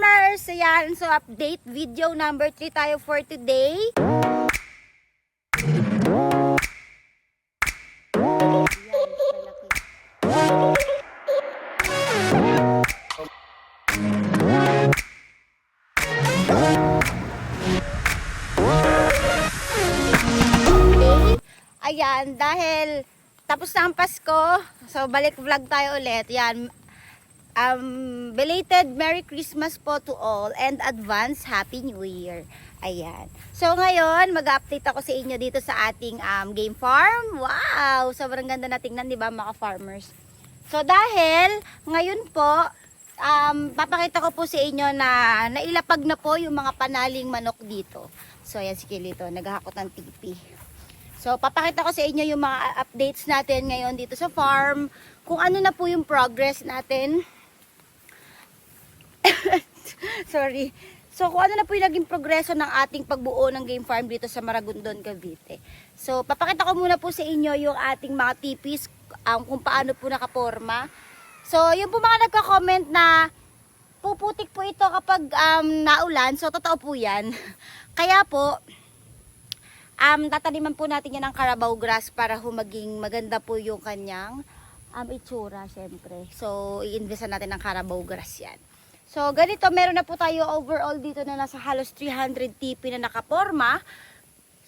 farmers! Ayan, so update video number 3 tayo for today. Ayan, dahil tapos na ang Pasko, so balik vlog tayo ulit. Yan, um, belated Merry Christmas po to all and advance Happy New Year. Ayan. So ngayon, mag-update ako sa inyo dito sa ating um, game farm. Wow! Sobrang ganda na tingnan, di ba mga farmers? So dahil ngayon po, um, papakita ko po sa inyo na nailapag na po yung mga panaling manok dito. So ayan si Kilito, naghahakot ng tipi. So, papakita ko sa inyo yung mga updates natin ngayon dito sa farm. Kung ano na po yung progress natin. Sorry. So, kung ano na po yung naging progreso ng ating pagbuo ng game farm dito sa Maragondon, Cavite. So, papakita ko muna po sa inyo yung ating mga tipis, um, kung paano po nakaporma. So, yung po mga nagka-comment na puputik po ito kapag um, naulan. So, totoo po yan. Kaya po, um, tataniman po natin yan ng Carabao grass para humaging maganda po yung kanyang um, itsura syempre. So, i-invest natin ng Carabao grass yan. So, ganito, meron na po tayo overall dito na nasa halos 300 TP na nakaporma.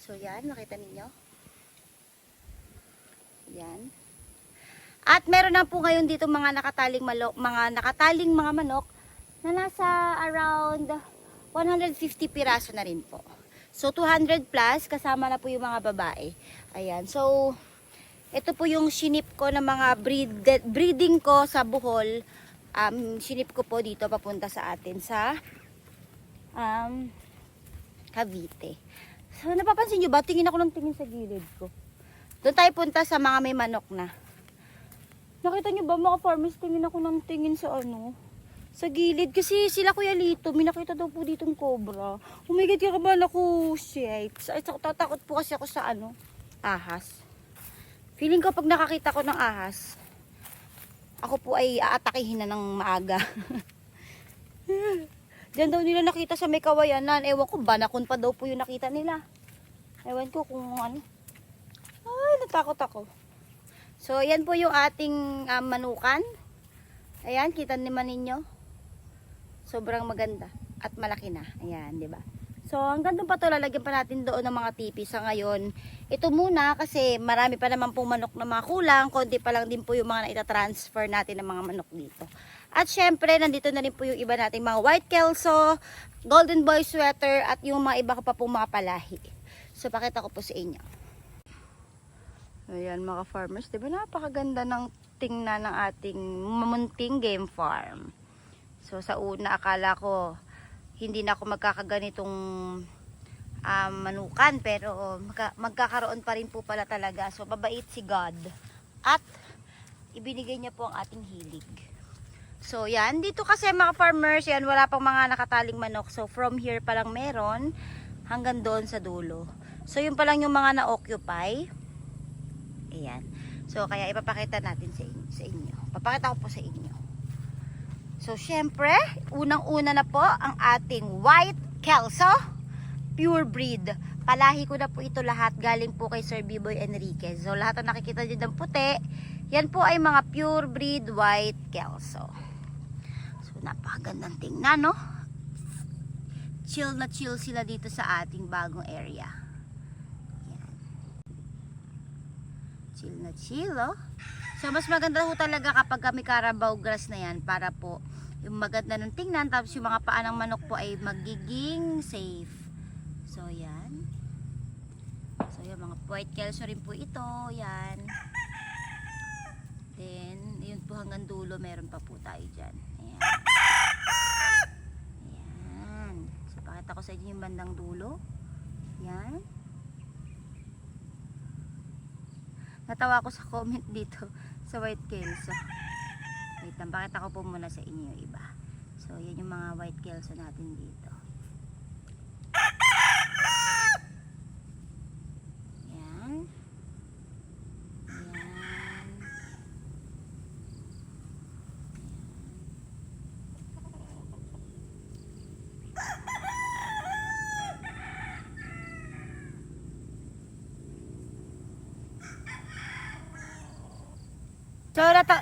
So, yan, nakita ninyo. Yan. At meron na po ngayon dito mga nakataling malok, mga nakataling mga manok na nasa around 150 piraso na rin po. So 200 plus kasama na po yung mga babae. Ayan. So ito po yung sinip ko ng mga breed, breeding ko sa Bohol. Um, sinip ko po dito papunta sa atin sa um, Cavite. So napapansin nyo ba? Tingin ako ng tingin sa gilid ko. Doon tayo punta sa mga may manok na. Nakita nyo ba mga farmers tingin ako ng tingin sa ano? Sa gilid. Kasi sila Kuya Lito, may nakita daw po ditong cobra. Oh my God, kakabahan ako. Shit. Ay, tatakot po kasi ako sa ano, ahas. Feeling ko pag nakakita ko ng ahas, ako po ay aatakihin na ng maaga. Diyan daw nila nakita sa may kawayanan. Ewan ko, banakon pa daw po yung nakita nila. Ewan ko kung ano. Ay, natakot ako. So, yan po yung ating um, manukan. Ayan, kita naman ninyo. Sobrang maganda. At malaki na. Ayan, di ba? So, hanggang doon pa to lalagyan pa natin doon ng mga tipi sa ngayon. Ito muna kasi marami pa naman pong manok na mga kulang. Konti pa lang din po yung mga naita-transfer natin ng mga manok dito. At syempre, nandito na rin po yung iba nating mga white kelso, golden boy sweater, at yung mga iba ko pa pong mga palahi. So, pakita ko po sa inyo. Ayan mga farmers, di ba napakaganda ng tingnan ng ating mamunting game farm. So sa una akala ko hindi na ako magkakaganitong um, manukan pero magka, magkakaroon pa rin po pala talaga. So babait si God at ibinigay niya po ang ating hilig. So yan, dito kasi mga farmers, yan wala pang mga nakataling manok. So from here pa lang meron hanggang doon sa dulo. So yun pa lang yung mga na-occupy. Ayan. So, kaya ipapakita natin sa inyo. Sa inyo. Papakita ko po sa inyo. So, syempre, unang-una na po ang ating white kelso pure breed. Palahi ko na po ito lahat galing po kay Sir Biboy Enriquez. So, lahat na nakikita dyan ng puti, yan po ay mga pure breed white kelso. So, napakagandang tingnan, no? Chill na chill sila dito sa ating bagong area. chill na chill oh. So mas maganda ho talaga kapag may Carabao grass na yan para po yung maganda ng tingnan tapos yung mga paa ng manok po ay magiging safe. So yan. So yung mga white kelso rin po ito. Yan. Then yun po hanggang dulo meron pa po tayo dyan. Ayan. Ayan. So pakita ko sa inyo yung bandang dulo. Yan. Natawa ako sa comment dito sa white kelso. Wait lang, pakita ko po muna sa inyo iba. So, yan yung mga white kelso natin dito. Yan. Yan. So, nata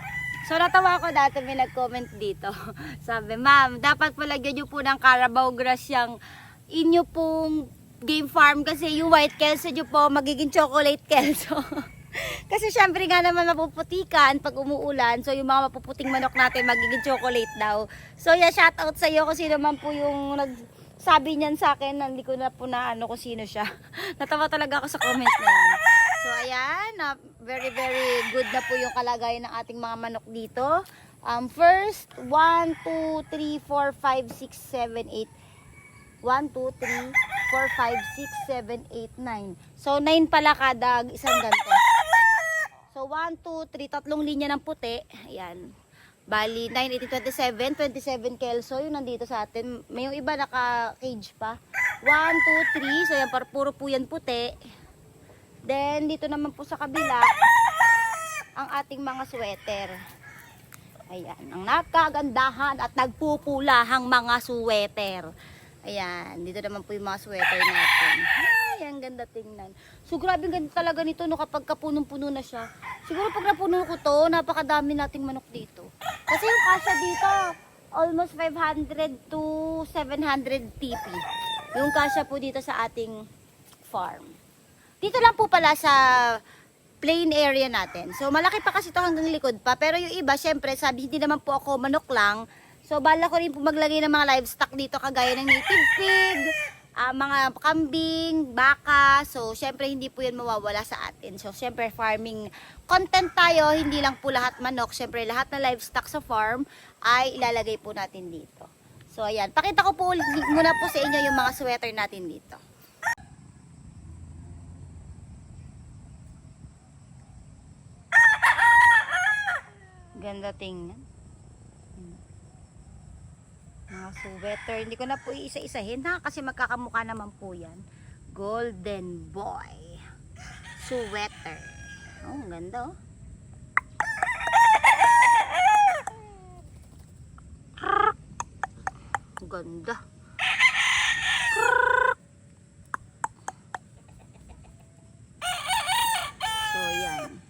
so natawa ako dati may nag-comment dito. Sabi, ma'am, dapat palagyan nyo po ng Carabao grass yung inyo pong game farm kasi yung white kelso nyo po magiging chocolate kelso. kasi syempre nga naman mapuputikan pag umuulan. So yung mga mapuputing manok natin magiging chocolate daw. So yeah, shout out sa iyo kung sino man po yung nagsabi niyan sa akin. Hindi ko na po na ano kung sino siya. Natawa talaga ako sa comment na yan. So ayan, na very very good na po yung kalagayan ng ating mga manok dito. Um, first, 1, 2, 3, 4, 5, 6, 7, 8. 1, 2, 3, 4, 5, 6, 7, 8, 9. So, 9 pala kada isang ganito. So, 1, 2, 3, tatlong linya ng puti. Ayan. Bali, 9, 18, 27. 27 kelso yung nandito sa atin. May yung iba naka-cage pa. 1, 2, 3. So, yan, puro po yan puti. Then, dito naman po sa kabila, ang ating mga sweater. Ayan, ang nakagandahan at nagpupulahang mga sweater. Ayan, dito naman po yung mga sweater natin. Ay, ang ganda tingnan. So, grabe ganda talaga nito no, kapag kapunong-puno na siya. Siguro pag napuno ko to, napakadami nating manok dito. Kasi yung kasya dito, almost 500 to 700 TP. Yung kasya po dito sa ating farm. Dito lang po pala sa plain area natin. So, malaki pa kasi ito hanggang likod pa. Pero yung iba, syempre, sabi, hindi naman po ako manok lang. So, bala ko rin po maglagay ng mga livestock dito, kagaya ng native pig, ah, mga kambing, baka. So, syempre, hindi po yan mawawala sa atin. So, syempre, farming content tayo, hindi lang po lahat manok. Syempre, lahat na livestock sa farm ay ilalagay po natin dito. So, ayan. Pakita ko po muna po sa inyo yung mga sweater natin dito. Ganda tingnan. Hmm. Mga sweater. Hindi ko na po iisa-isahin ha kasi magkakamukha naman po yan. Golden Boy. Sweater. Oh, ganda oh. Ganda. So, yan.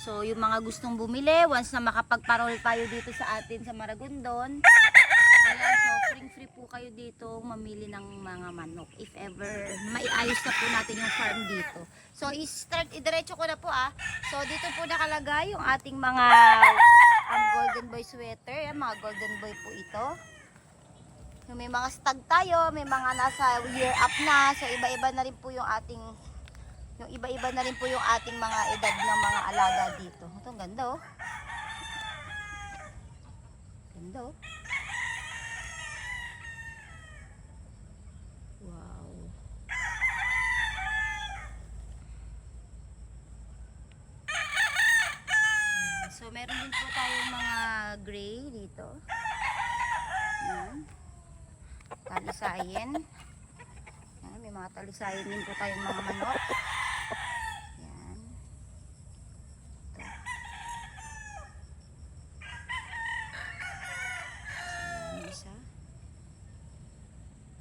So, yung mga gustong bumili, once na makapagparol tayo dito sa atin sa Maragondon, ayan, so free free po kayo dito mamili ng mga manok. If ever, maiayos na po natin yung farm dito. So, i-start, idiretso ko na po ah. So, dito po nakalagay yung ating mga um, golden boy sweater. Yan, mga golden boy po ito. Yung may mga stag tayo, may mga nasa year up na. So, iba-iba na rin po yung ating yung iba-iba na rin po yung ating mga edad ng mga alaga dito. Ito, ang ganda oh. Ganda oh. Wow. So, meron din po tayong mga gray dito. Ayan. Talisayin. Ayan, may mga talisayin din po tayong mga manok. Yan. Ito. Ayan, isa.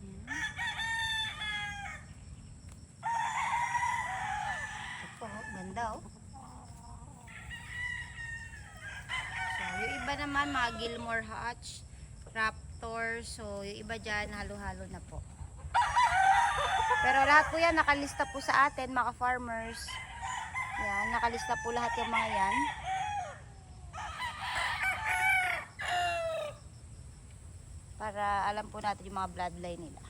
Yan. Ito po, oh, ganda oh. So, yung iba naman, mga Gilmore Hatch, Raptor, so yung iba dyan, halo-halo na po. Pero lahat po yan nakalista po sa atin mga farmers. Yan, nakalista po lahat yung mga yan. Para alam po natin yung mga bloodline nila.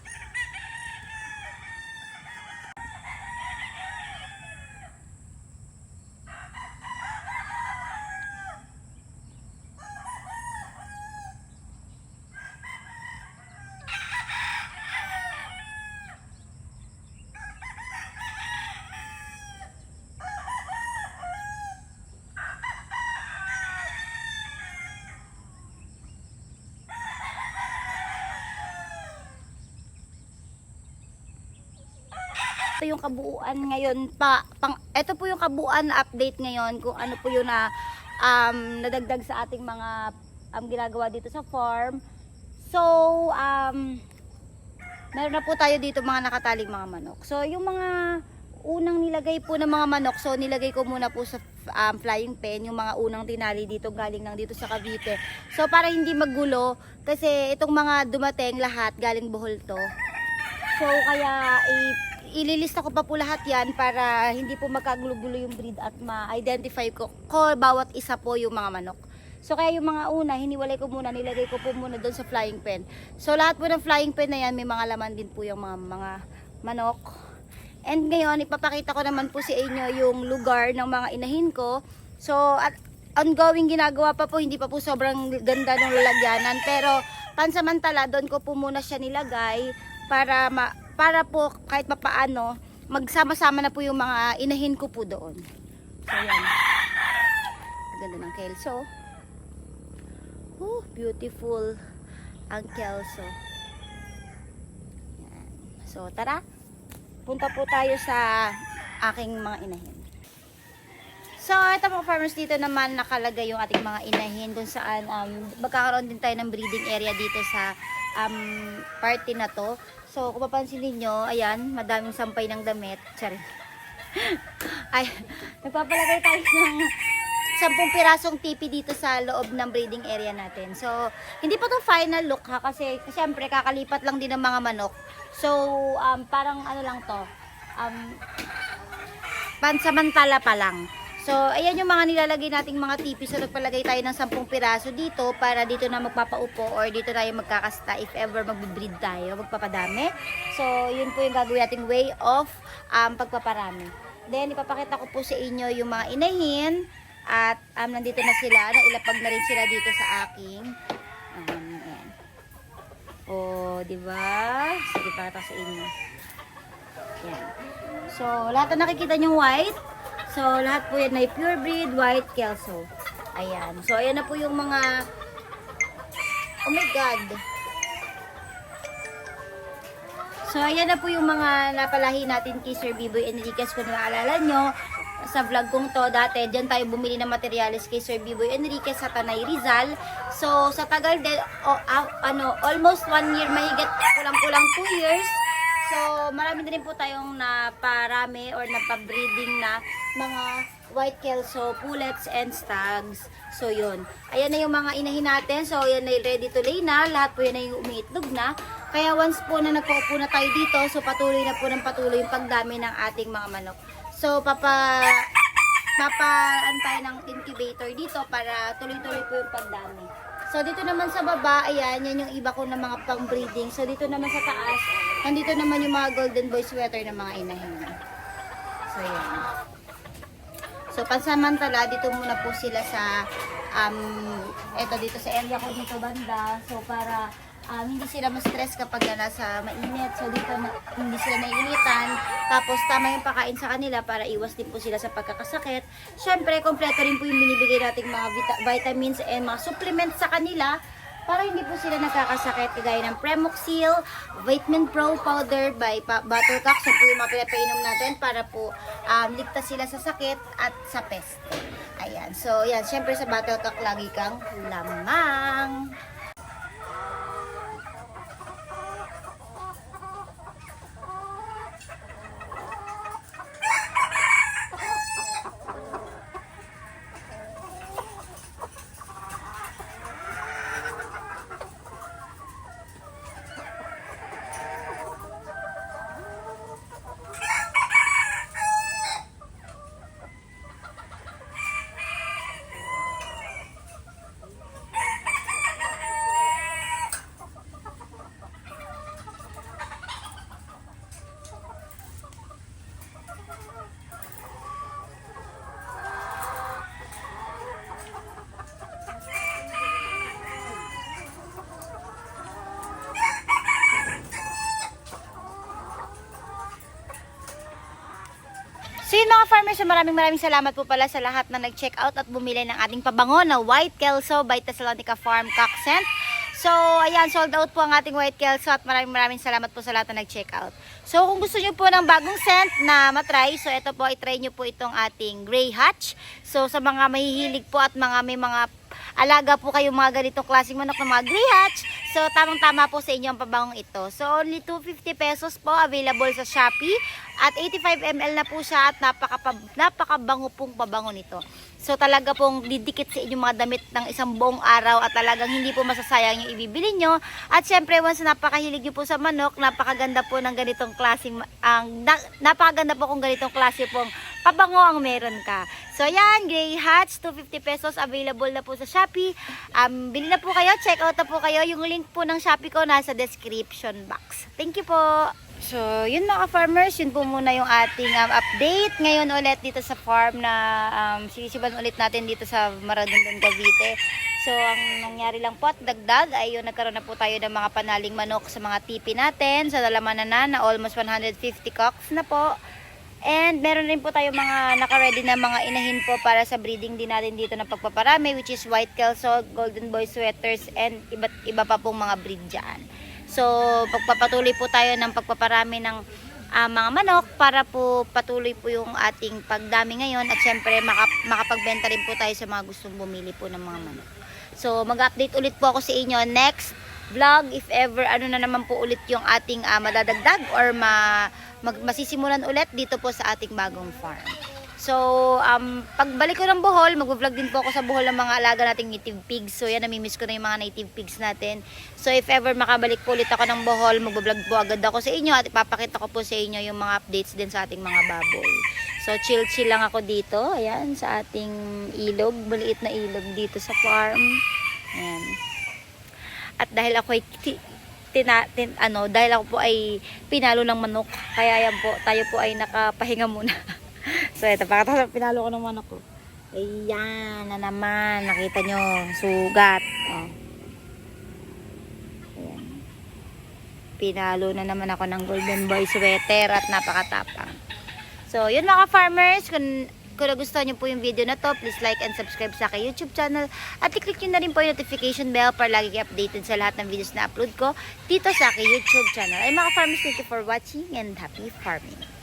Ito yung kabuuan ngayon pa pang ito po yung kabuuan update ngayon kung ano po yung na um, nadagdag sa ating mga um, ginagawa dito sa farm so um, meron na po tayo dito mga nakataling mga manok so yung mga unang nilagay po ng mga manok so nilagay ko muna po sa um, flying pen, yung mga unang tinali dito galing lang dito sa Cavite. So para hindi magulo, kasi itong mga dumating lahat galing Bohol to. So kaya i- ililista ko pa po lahat yan para hindi po magkagulo-gulo yung breed at ma-identify ko, ko bawat isa po yung mga manok. So kaya yung mga una, hiniwalay ko muna, nilagay ko po muna doon sa flying pen. So lahat po ng flying pen na yan, may mga laman din po yung mga, mga manok. And ngayon, ipapakita ko naman po sa inyo yung lugar ng mga inahin ko. So, at ongoing ginagawa pa po, hindi pa po sobrang ganda ng lalagyanan. Pero, pansamantala, doon ko po muna siya nilagay para, ma, para po kahit mapaano, magsama-sama na po yung mga inahin ko po doon. So, yan. Ganda ng kelso. Oh, beautiful ang kelso. Yan. So, tara punta po tayo sa aking mga inahin. So, ito po farmers dito naman nakalagay yung ating mga inahin kung saan um, magkakaroon din tayo ng breeding area dito sa um, party na to. So, kung mapansin ninyo, ayan, madaming sampay ng damit. Sorry. Ay, nagpapalagay tayo ng sampung pirasong tipi dito sa loob ng breeding area natin. So, hindi pa to final look ha kasi siyempre kakalipat lang din ng mga manok. So, um, parang ano lang to, um, pansamantala pa lang. So, ayan yung mga nilalagay nating mga tipi. So, nagpalagay tayo ng 10 piraso dito para dito na magpapaupo or dito tayo magkakasta if ever magbibreed tayo, magpapadami. So, yun po yung gagawin nating way of um, pagpaparami. Then, ipapakita ko po sa inyo yung mga inahin at um, nandito na sila. Nailapag na rin sila dito sa aking um, ayan. Oh, di ba? Sige, pakita sa inyo. Yan. So, lahat na nakikita nyo white. So, lahat po yan ay pure breed white kelso. Ayan. So, ayan na po yung mga Oh my God. So, ayan na po yung mga napalahi natin kay Sir Biboy Enriquez kung naalala nyo sa vlog kong to dati, dyan tayo bumili ng materyales kay Sir Biboy Enriquez sa Tanay Rizal. So, sa tagal din, o, ah, ano, almost one year, mahigit kulang-kulang two years. So, marami rin po tayong naparami or napabreeding na mga white kelso, pullets, and stags. So, yun. Ayan na yung mga inahin natin. So, yan na ready to lay na. Lahat po yan na yung umiitlog na. Kaya once po na nagpaupo na tayo dito, so patuloy na po ng patuloy yung pagdami ng ating mga manok. So, papa papaan tayo ng incubator dito para tuloy-tuloy po yung pagdami. So, dito naman sa baba, ayan, yan yung iba ko na mga pang-breeding. So, dito naman sa taas, nandito naman yung mga golden boy sweater ng mga inahin. So, yan. So, pansamantala, dito muna po sila sa, um, eto dito sa area ko dito banda. So, para um, hindi sila ma-stress kapag na nasa mainit. So, dito na, hindi sila naiinitan. Tapos, tama yung pakain sa kanila para iwas din po sila sa pagkakasakit. Siyempre, kompleto rin po yung binibigay nating mga vita- vitamins and mga supplements sa kanila para hindi po sila nagkakasakit kagaya ng Premoxil, Vitamin Pro Powder by Buttercup. So po yung mga natin para po um, ligtas sila sa sakit at sa pest. Ayan. So, yan. Siyempre sa Buttercup lagi kang lamang. So farmers, maraming maraming salamat po pala sa lahat na nag-check out at bumili ng ating pabango na White Kelso by Thessalonica Farm Coxent. So, ayan, sold out po ang ating White Kelso at maraming maraming salamat po sa lahat na nag-check out. So, kung gusto nyo po ng bagong scent na matry, so ito po, itry nyo po itong ating Grey Hatch. So, sa mga mahihilig po at mga may mga alaga po kayo mga ganitong klaseng manok ng mga Grey Hatch, so tamang-tama po sa inyo ang pabangong ito. So, only 250 pesos po available sa Shopee At 85 ml na po siya at napaka, napakabango pong pabango nito. So talaga pong didikit sa inyong mga damit ng isang buong araw at talagang hindi po masasayang yung ibibili nyo. At syempre once napakahilig nyo po sa manok, napakaganda po ng ganitong klaseng, ang na, napakaganda po kung ganitong klase pong pabango ang meron ka. So yan, Grey Hats, 250 pesos, available na po sa Shopee. Um, bili na po kayo, check out na po kayo. Yung link po ng Shopee ko nasa description box. Thank you po! So, yun mga farmers, yun po muna yung ating um, update ngayon ulit dito sa farm na um, sisiban ulit natin dito sa Maragondon, Cavite. So, ang nangyari lang po at dagdag ay yung nagkaroon na po tayo ng mga panaling manok sa mga tipi natin sa dalamanan na na almost 150 cocks na po. And meron rin po tayo mga naka-ready na mga inahin po para sa breeding din natin dito ng pagpaparami which is white kelso, golden boy sweaters and iba, iba pa pong mga breed dyan. So, pagpapatuloy po tayo ng pagpaparami ng ah, mga manok para po patuloy po yung ating pagdami ngayon at syempre maka- makapagbenta rin po tayo sa mga gustong bumili po ng mga manok. So, mag-update ulit po ako sa inyo next vlog if ever ano na naman po ulit yung ating ah, madadagdag or ma mag, masisimulan ulit dito po sa ating bagong farm. So, um, pagbalik ko ng Bohol, mag-vlog din po ako sa Bohol ng mga alaga nating native pigs. So, yan, namimiss ko na yung mga native pigs natin. So, if ever makabalik po ulit ako ng Bohol, mag-vlog po agad ako sa inyo at ipapakita ko po sa inyo yung mga updates din sa ating mga baboy. So, chill-chill lang ako dito. Ayan, sa ating ilog. Maliit na ilog dito sa farm. Ayan. At dahil ako ay tina, tin, ano, dahil ako po ay pinalo ng manok, kaya yan po, tayo po ay nakapahinga muna. so, ito, pakita pinalo ko ng manok ko. Ayan, na naman, nakita nyo, sugat. Oh. Ayan. Pinalo na naman ako ng golden boy sweater at napakatapang. So, yun mga farmers, kung kung nagustuhan nyo po yung video na to, please like and subscribe sa aking YouTube channel. At i-click nyo na rin po yung notification bell para lagi kayo updated sa lahat ng videos na upload ko dito sa aking YouTube channel. Ay mga farmers, thank you for watching and happy farming.